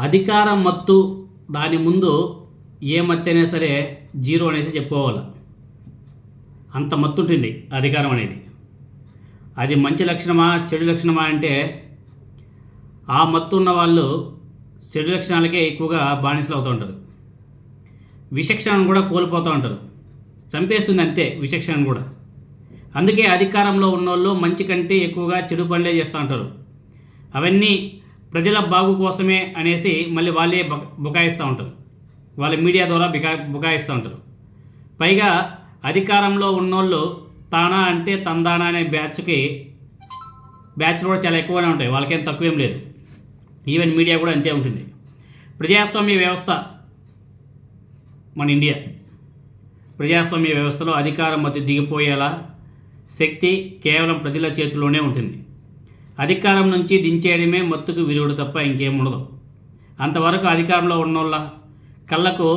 అధికారం మత్తు దాని ముందు ఏ మత్తు అయినా సరే జీరో అనేసి చెప్పుకోవాలి. అంత మత్తు ఉంటుంది అధికారం అనేది. అది మంచి లక్షణమా చెడు లక్షణమా అంటే ఆ మత్తు ఉన్న వాళ్ళు చెడు లక్షణాలకే ఎక్కువగా బానిసలు అవుతూ ఉంటారు. విచక్షణను కూడా కోల్పోతూ ఉంటారు. చంపేస్తుంది అంతే విచక్షణను కూడా. అందుకే అధికారంలో ఉన్నోళ్ళు మంచి కంటే ఎక్కువగా చెడు పనులే చేస్తూ ఉంటారు. అవన్నీ ప్రజల బాగు కోసమే అనేసి మళ్ళీ వాళ్ళే బుకాయిస్తూ ఉంటారు. వాళ్ళ మీడియా ద్వారా బికా బుకాయిస్తూ ఉంటారు. పైగా అధికారంలో ఉన్నోళ్ళు తానా అంటే తందానా అనే బ్యాచ్కి బ్యాచ్లు కూడా చాలా ఎక్కువనే ఉంటాయి. వాళ్ళకేం తక్కువేం లేదు. ఈవెన్ మీడియా కూడా అంతే ఉంటుంది. ప్రజాస్వామ్య వ్యవస్థ మన ఇండియా. ప్రజాస్వామ్య వ్యవస్థలో అధికారం మధ్య దిగిపోయేలా శక్తి కేవలం ప్రజల చేతిలోనే ఉంటుంది. అధికారం నుంచి దించేయడమే మత్తుకు విరుగుడు తప్ప ఇంకేం ఉండదు. అంతవరకు అధికారంలో ఉన్నోళ్ళ కళ్ళకు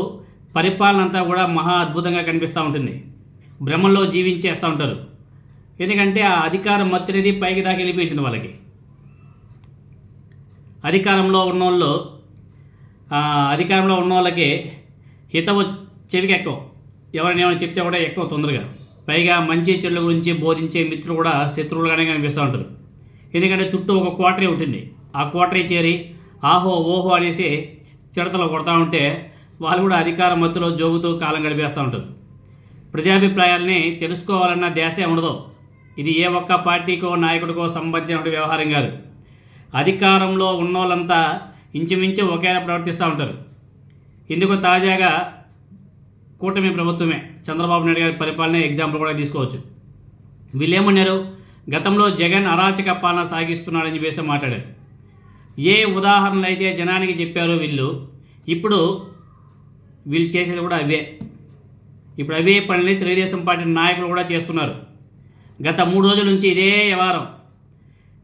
పరిపాలన అంతా కూడా మహా అద్భుతంగా కనిపిస్తూ ఉంటుంది. భ్రమంలో జీవించేస్తూ ఉంటారు. ఎందుకంటే ఆ అధికారం మత్తు అనేది పైకి దాకా వెళ్ళిపోయింటుంది వాళ్ళకి. అధికారంలో ఉన్నోళ్ళు అధికారంలో ఉన్న వాళ్ళకి హితవు చెవికి ఎక్కువ ఎవరినేమైనా ఏమైనా చెప్తే కూడా ఎక్కువ తొందరగా. పైగా మంచి చెడుల గురించి బోధించే మిత్రులు కూడా శత్రువులుగానే కనిపిస్తూ ఉంటారు. ఎందుకంటే చుట్టూ ఒక క్వార్టరీ ఉంటుంది. ఆ క్వార్టరీ చేరి ఆహో ఓహో అనేసి చిడతలు కొడతా ఉంటే వాళ్ళు కూడా అధికార మత్తులో జోగుతూ కాలం గడిపేస్తూ ఉంటారు. ప్రజాభిప్రాయాల్ని తెలుసుకోవాలన్న దేశే ఉండదు. ఇది ఏ ఒక్క పార్టీకో నాయకుడికో సంబంధించిన వ్యవహారం కాదు. అధికారంలో ఉన్నోళ్ళంతా ఇంచుమించు ఒకేలా ప్రవర్తిస్తూ ఉంటారు. ఇందుకు తాజాగా కూటమి ప్రభుత్వమే చంద్రబాబు నాయుడు గారి పరిపాలన ఎగ్జాంపుల్ కూడా తీసుకోవచ్చు. వీళ్ళేమన్నారు? గతంలో జగన్ అరాచక పాలన సాగిస్తున్నాడని చెప్పేసి మాట్లాడారు. ఏ ఉదాహరణలు అయితే జనానికి చెప్పారో వీళ్ళు ఇప్పుడు వీళ్ళు చేసేది కూడా అవే. ఇప్పుడు అవే పనులని తెలుగుదేశం పార్టీ నాయకులు కూడా చేస్తున్నారు. గత మూడు రోజుల నుంచి ఇదే వ్యవహారం.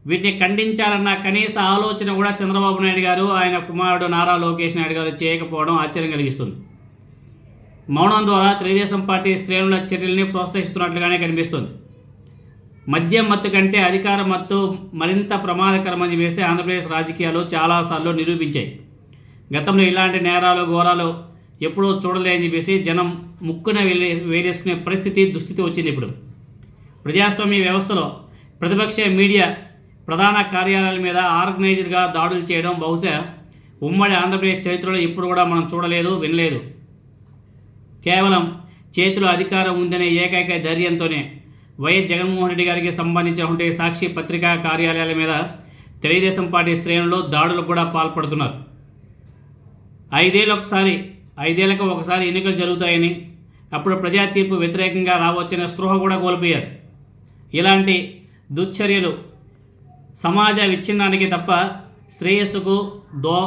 వీటిని ఖండించాలన్న కనీస ఆలోచన కూడా చంద్రబాబు నాయుడు గారు ఆయన కుమారుడు నారా లోకేష్ నాయుడు గారు చేయకపోవడం ఆశ్చర్యం కలిగిస్తుంది. మౌనం ద్వారా తెలుగుదేశం పార్టీ శ్రేణుల చర్యల్ని ప్రోత్సహిస్తున్నట్లుగానే కనిపిస్తుంది. మద్యం మత్తు కంటే అధికార మత్తు మరింత ప్రమాదకరమని వేసే ఆంధ్రప్రదేశ్ రాజకీయాలు చాలాసార్లు నిరూపించాయి. గతంలో ఇలాంటి నేరాలు ఘోరాలు ఎప్పుడూ చూడలేని చెప్పేసి జనం ముక్కున వేలే వేలేసుకునే పరిస్థితి దుస్థితి వచ్చింది ఇప్పుడు. ప్రజాస్వామ్య వ్యవస్థలో ప్రతిపక్ష మీడియా ప్రధాన కార్యాలయాల మీద ఆర్గనైజర్గా దాడులు చేయడం బహుశా ఉమ్మడి ఆంధ్రప్రదేశ్ చరిత్రలో ఇప్పుడు కూడా మనం చూడలేదు వినలేదు. కేవలం చేతిలో అధికారం ఉందనే ఏకైక ధైర్యంతోనే వైఎస్ జగన్మోహన్ రెడ్డి గారికి సంబంధించినటువంటి సాక్షి పత్రికా కార్యాలయాల మీద తెలుగుదేశం పార్టీ శ్రేణుల్లో దాడులు కూడా పాల్పడుతున్నారు. ఐదేళ్ళు ఒకసారి ఐదేళ్ళకు ఒకసారి ఎన్నికలు జరుగుతాయని అప్పుడు ప్రజా తీర్పు వ్యతిరేకంగా రావచ్చనే స్పృహ కూడా కోల్పోయారు. ఇలాంటి దుశ్చర్యలు సమాజ విచ్ఛిన్నానికి తప్ప శ్రేయస్సుకు దో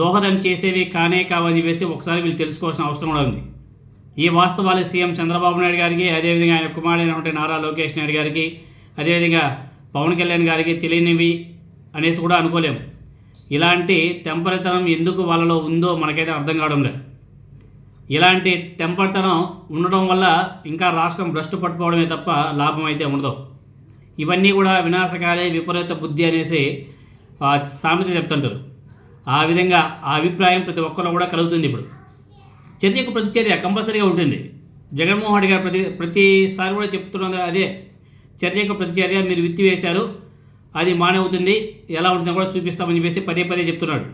దోహదం చేసేవి కానే కావని చెప్పేసి ఒకసారి వీళ్ళు తెలుసుకోవాల్సిన అవసరం కూడా ఉంది. ఈ వాస్తవాలు సీఎం చంద్రబాబు నాయుడు గారికి అదేవిధంగా ఆయన కుమారుడైనటువంటి నారా లోకేష్ నాయుడు గారికి అదేవిధంగా పవన్ కళ్యాణ్ గారికి తెలియనివి అనేసి కూడా అనుకోలేము. ఇలాంటి టెంపర్తనం ఎందుకు వాళ్ళలో ఉందో మనకైతే అర్థం కావడం లేదు. ఇలాంటి టెంపర్తనం ఉండడం వల్ల ఇంకా రాష్ట్రం భ్రష్టు పట్టుకోవడమే తప్ప లాభం అయితే ఉండదు. ఇవన్నీ కూడా వినాశకాలే విపరీత బుద్ధి అనేసి సామెత చెప్తుంటారు. ఆ విధంగా ఆ అభిప్రాయం ప్రతి ఒక్కరు కూడా కలుగుతుంది ఇప్పుడు. చర్యకు ప్రతిచర్య కంపల్సరీగా ఉంటుంది. జగన్మోహన్ రెడ్డి గారు ప్రతి ప్రతిసారి కూడా చెప్తున్నది అదే. చర్యకు ప్రతిచర్య మీరు విత్తి వేశారు అది మానవుతుంది ఎలా ఉంటుందో కూడా చూపిస్తామని చెప్పేసి పదే పదే చెప్తున్నాడు.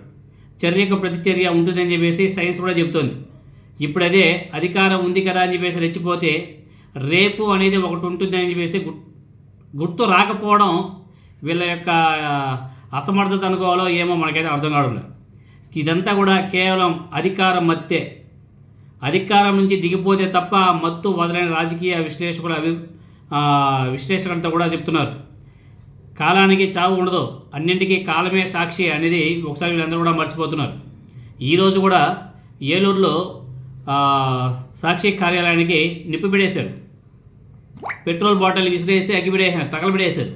చర్యకు ప్రతిచర్య ఉంటుందని చెప్పేసి సైన్స్ కూడా చెప్తోంది. ఇప్పుడు అదే అధికారం ఉంది కదా అని చెప్పేసి రెచ్చిపోతే రేపు అనేది ఒకటి ఉంటుందని చెప్పేసి గుర్తు రాకపోవడం వీళ్ళ యొక్క అసమర్థత అనుకోవాలో ఏమో మనకైతే అర్థం కావడం లేదు. ఇదంతా కూడా కేవలం అధికారం మత్తే అధికారం నుంచి దిగిపోతే తప్ప ఆ మత్తు వదలని రాజకీయ విశ్లేషకులు అభి విశ్లేషకులంతా కూడా చెప్తున్నారు. కాలానికి చావు ఉండదు. అన్నింటికీ కాలమే సాక్షి అనేది ఒకసారి వీళ్ళందరూ కూడా మర్చిపోతున్నారు. ఈరోజు కూడా ఏలూరులో సాక్షి కార్యాలయానికి నిప్పు పెడేశారు పెట్రోల్ బాటిల్ విసిరేసి అగ్గిపెడేసారు తగలబెడేశారు.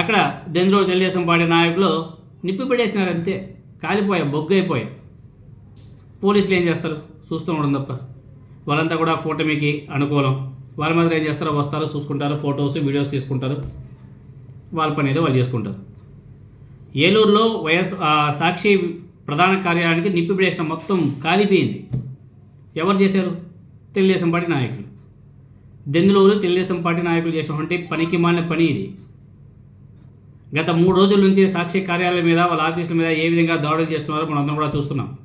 అక్కడ దెందులో తెలుగుదేశం పార్టీ నాయకులు నిప్పు పెట్టేసినారు అంతే కాలిపోయా బొగ్గు అయిపోయా పోలీసులు ఏం చేస్తారు? చూస్తూ ఉండడం తప్ప వాళ్ళంతా కూడా కూటమికి అనుకూలం. వాళ్ళ మాత్రం ఏం చేస్తారో వస్తారు చూసుకుంటారు ఫొటోస్ వీడియోస్ తీసుకుంటారు. వాళ్ళ పని ఏదో వాళ్ళు చేసుకుంటారు. ఏలూరులో వైఎస్ ఆ, సాక్షి ప్రధాన కార్యాలయానికి నిప్పిపడేసిన మొత్తం కాలిపోయింది. ఎవరు చేశారు? తెలుగుదేశం పార్టీ నాయకులు. దెందులూరు తెలుగుదేశం పార్టీ నాయకులు చేసినటువంటి పనికి మాలిన పని ఇది. గత మూడు రోజుల నుంచి సాక్షి కార్యాలయం మీద వాళ్ళ ఆఫీసుల మీద ఏ విధంగా దాడులు చేస్తున్నారో మనం అందరం కూడా చూస్తున్నాం.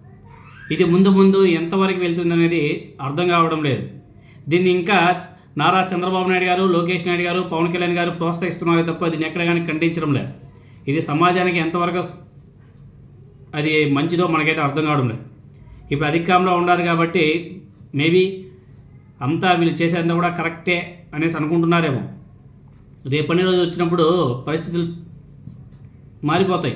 ఇది ముందు ముందు ఎంతవరకు వెళ్తుందనేది అర్థం కావడం లేదు. దీన్ని ఇంకా నారా చంద్రబాబు నాయుడు గారు లోకేష్ నాయుడు గారు పవన్ కళ్యాణ్ గారు ప్రోత్సహిస్తున్నారే తప్ప దీన్ని ఎక్కడ కానీ ఖండించడం లేదు. ఇది సమాజానికి ఎంతవరకు అది మంచిదో మనకైతే అర్థం కావడం లేదు. ఇప్పుడు అధికారంలో ఉన్నారు కాబట్టి మేబీ అంతా వీళ్ళు చేసేంత కూడా కరెక్టే అనేసి అనుకుంటున్నారేమో. రేపటి రోజు వచ్చినప్పుడు పరిస్థితులు మారిపోతాయి.